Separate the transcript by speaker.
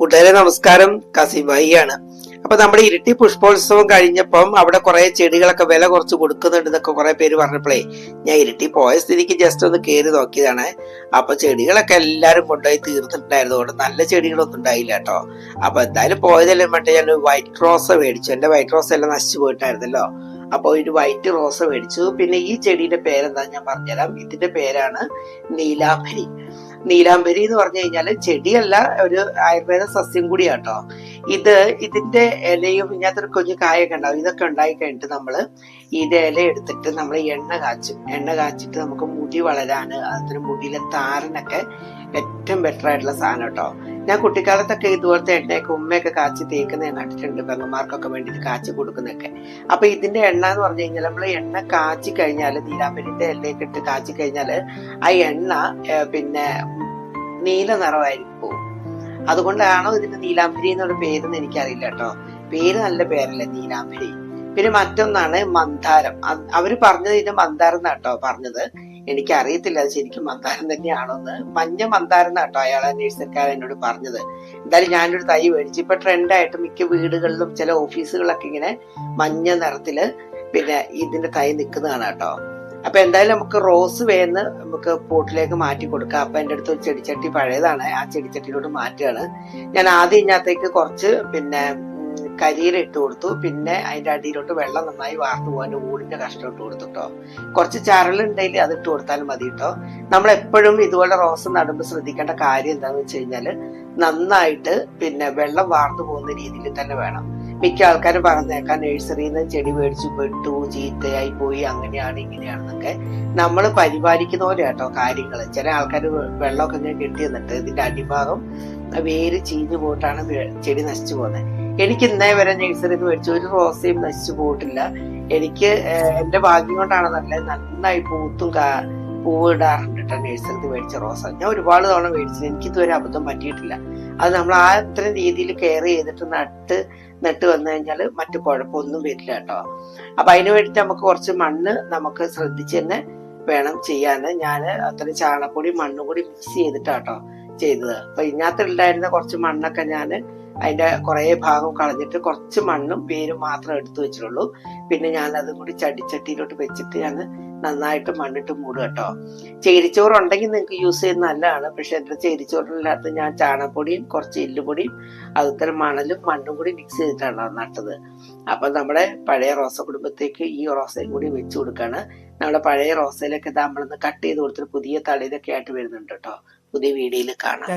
Speaker 1: കൂട്ടുകാരെ നമസ്കാരം. കസിബായിയാണ് അപ്പൊ നമ്മുടെ ഇരിട്ടി പുഷ്പോത്സവം കഴിഞ്ഞപ്പം അവിടെ കുറെ ചെടികളൊക്കെ വില കുറച്ച് കൊടുക്കുന്നുണ്ട് എന്നൊക്കെ കുറെ പേര് പറഞ്ഞപ്പോഴേ ഞാൻ ഇരിട്ടി പോയ സ്ഥിതിക്ക് ജസ്റ്റ് ഒന്ന് കയറി നോക്കിയതാണ്. അപ്പൊ ചെടികളൊക്കെ എല്ലാരും കൊണ്ടുപോയി തീർത്തിട്ടുണ്ടായിരുന്നു. കൊണ്ട് നല്ല ചെടികളൊന്നും ഉണ്ടായില്ല കേട്ടോ. അപ്പൊ എന്തായാലും പോയതല്ലേ മറ്റേ ഞാൻ വൈറ്റ് റോസ മേടിച്ചു. എന്റെ വൈറ്റ് റോസ എല്ലാം നശിച്ചു പോയിട്ടായിരുന്നല്ലോ. അപ്പൊ ഒരു വൈറ്റ് റോസ മേടിച്ചു. പിന്നെ ഈ ചെടിയുടെ പേരെന്താ ഞാൻ പറഞ്ഞുതരാം. ഇതിന്റെ പേരാണ് നീലാംബരി നീലാംബരി എന്ന് പറഞ്ഞു കഴിഞ്ഞാൽ ചെടിയല്ല ഒരു ആയുർവേദ സസ്യം കൂടിയാട്ടോ. ഇത് ഇതിന്റെ ഇലയും ഇതിനകത്തൊരു കുഞ്ഞു കായൊക്കെ ഉണ്ടാവും. ഇതൊക്കെ ഉണ്ടായി കഴിഞ്ഞിട്ട് നമ്മൾ ഇതിന്റെ ഇല എടുത്തിട്ട് നമ്മൾ എണ്ണ കാച്ചും. എണ്ണ കാച്ചിട്ട് നമുക്ക് മുടി വളരാന് അതിന് മുടിയിലെ താരനൊക്കെ ഏറ്റവും ബെറ്റർ ആയിട്ടുള്ള സാധനം കേട്ടോ ഞാൻ കുട്ടിക്കാലത്തൊക്കെ ഇതുപോലത്തെ എണ്ണയൊക്കെ ഉമ്മയൊക്കെ കാച്ചി തേക്കുന്ന ഞാൻ കണ്ടിട്ടുണ്ട് പെങ്ങന്മാർക്കൊക്കെ വേണ്ടിയിട്ട് കാച്ചി കൊടുക്കുന്നൊക്കെ അപ്പൊ ഇതിന്റെ എണ്ണ എന്ന് പറഞ്ഞു കഴിഞ്ഞാൽ നമ്മൾ എണ്ണ കാച്ചി കഴിഞ്ഞാൽ നീലാമ്പലിന്റെ എണ്ണയൊക്കെ ഇട്ട് കാച്ചി കഴിഞ്ഞാൽ ആ എണ്ണ പിന്നെ നീല നിറമായിരിക്കും അതുകൊണ്ടാണോ ഇതിന് നീലാംബരി എന്നുള്ള പേരെന്ന് എനിക്കറിയില്ല കേട്ടോ. പേര് നല്ല പേരല്ലേ നീലാംബരി. പിന്നെ മറ്റൊന്നാണ് മന്ദാരം. അവർ പറഞ്ഞത് ഇതിന്റെ മന്ദാരം എന്നാട്ടോ പറഞ്ഞത്. എനിക്ക് അറിയത്തില്ല അത് ശരിക്കും മന്ദാരം തന്നെയാണോന്ന്. മഞ്ഞ മന്ദാരം കേട്ടോ അയാൾ അന്വേഷണക്കാരൻ എന്നോട് പറഞ്ഞത്. എന്തായാലും ഞാനൊരു തൈ മേടിച്ചു ഇപ്പൊ ട്രെൻഡായിട്ട് മിക്ക വീടുകളിലും ചില ഓഫീസുകളൊക്കെ ഇങ്ങനെ മഞ്ഞ നിറത്തിൽ പിന്നെ ഇതിന്റെ തൈ നിൽക്കുന്നതാണ് കേട്ടോ അപ്പൊ എന്തായാലും നമുക്ക് റോസ് വേന്ന് നമുക്ക് പോട്ടിലേക്ക് മാറ്റി കൊടുക്കാം. അപ്പൊ എന്റെ അടുത്ത് ഒരു ചെടിച്ചട്ടി പഴയതാണ്. ആ ചെടിച്ചട്ടിയിലോട്ട് മാറ്റുകയാണ്. ഞാൻ ആദ്യം ഇതിനകത്തേക്ക് കുറച്ച് പിന്നെ കരിയില ഇട്ട് കൊടുത്തു. പിന്നെ അതിന്റെ അടിയിലോട്ട് വെള്ളം നന്നായി വാർത്തു പോകാൻ ഊടിന്റെ കഷ്ടം ഇട്ട് കൊടുത്തു കുറച്ച് ചരളുണ്ടെങ്കിൽ അത് ഇട്ട് കൊടുത്താലും മതി കേട്ടോ നമ്മൾ എപ്പോഴും ഇതുപോലെ റോസ് നടുമ്പോൾ ശ്രദ്ധിക്കേണ്ട കാര്യം എന്താണെന്ന് വെച്ച് കഴിഞ്ഞാൽ നന്നായിട്ട് പിന്നെ വെള്ളം വാർത്തു പോകുന്ന രീതിയിൽ തന്നെ വേണം. മിക്ക ആൾക്കാരും പറഞ്ഞേക്കാം നഴ്സറിയിൽ നിന്ന് ചെടി മേടിച്ചു പെട്ടു ചീത്തയായി പോയി അങ്ങനെയാണ് ഇങ്ങനെയാണെന്നൊക്കെ നമ്മൾ പരിപാലിക്കുന്ന പോലെ കേട്ടോ കാര്യങ്ങൾ ചില ആൾക്കാർ വെള്ളമൊക്കെ ഇങ്ങനെ കെട്ടി നിന്നിട്ട് ഇതിന്റെ അടിഭാഗം വേര് ചീഞ്ഞു പോയിട്ടാണ് ചെടി നശിച്ചു പോകുന്നത് എനിക്ക് ഇന്നേ വരെ നഴ്സറിയിൽ നിന്ന് മേടിച്ചു ഒരു റോസയും നശിച്ചു പോയിട്ടില്ല. എനിക്ക് എന്റെ ഭാഗ്യം കൊണ്ടാണ് നല്ല നന്നായി പൂത്തും പൂവ് ഇടാറുണ്ട് കേട്ടോ നഴ്സറിയിൽ നിന്ന് മേടിച്ച റോസ ഞാൻ ഒരുപാട് തവണ മേടിച്ചത് എനിക്ക് ഇതുവരെ അബദ്ധം പറ്റിയിട്ടില്ല. അത് നമ്മൾ ആ അത്രയും രീതിയിൽ കെയർ ചെയ്തിട്ട് നട്ട് നട്ട് വന്നു കഴിഞ്ഞാൽ മറ്റു കുഴപ്പമൊന്നും വരില്ല കേട്ടോ അപ്പൊ അതിന് വേണ്ടിയിട്ട് നമുക്ക് കുറച്ച് മണ്ണ് നമുക്ക് ശ്രദ്ധിച്ച് തന്നെ വേണം ചെയ്യാൻ ഞാൻ അത്ര ചാണകപ്പൊടി മണ്ണും കൂടി മിക്സ് ചെയ്തിട്ടാട്ടോ ചെയ്തത്. അപ്പൊ ഇതിനകത്ത് ഉണ്ടായിരുന്ന കുറച്ച് മണ്ണൊക്കെ ഞാൻ അതിന്റെ കുറെ ഭാഗം കളഞ്ഞിട്ട് കുറച്ച് മണ്ണും വേരും മാത്രം എടുത്തു വെച്ചിട്ടുള്ളൂ. പിന്നെ ഞാൻ അതും കൂടി ചടിച്ചട്ടിയിലോട്ട് വെച്ചിട്ട് ഞാൻ നന്നായിട്ട് മണ്ണിട്ട് മൂടുക കേട്ടോ. ചേരിച്ചോറ് ഉണ്ടെങ്കിൽ നിങ്ങൾക്ക് യൂസ് ചെയ്യുന്ന നല്ലതാണ്. പക്ഷെ എന്റെ ചേരിച്ചോറിനകത്ത് ഞാൻ ചാണകപ്പൊടിയും കുറച്ച് എല്ലുപൊടിയും അതുപോലെ മണലും മണ്ണും കൂടി മിക്സ് ചെയ്തിട്ടാണ് നട്ടത്. അപ്പൊ നമ്മുടെ പഴയ റോസ കുടുംബത്തേക്ക് ഈ റോസയും കൂടി വെച്ചു കൊടുക്കാണ്. നമ്മുടെ പഴയ റോസയിലൊക്കെ നമ്മളൊന്ന് കട്ട് ചെയ്ത് കൊടുത്തിട്ട് പുതിയ തളിയിലൊക്കെ ആയിട്ട് വരുന്നുണ്ട് കേട്ടോ. പുതിയ വീഡിയോയിൽ കാണാം.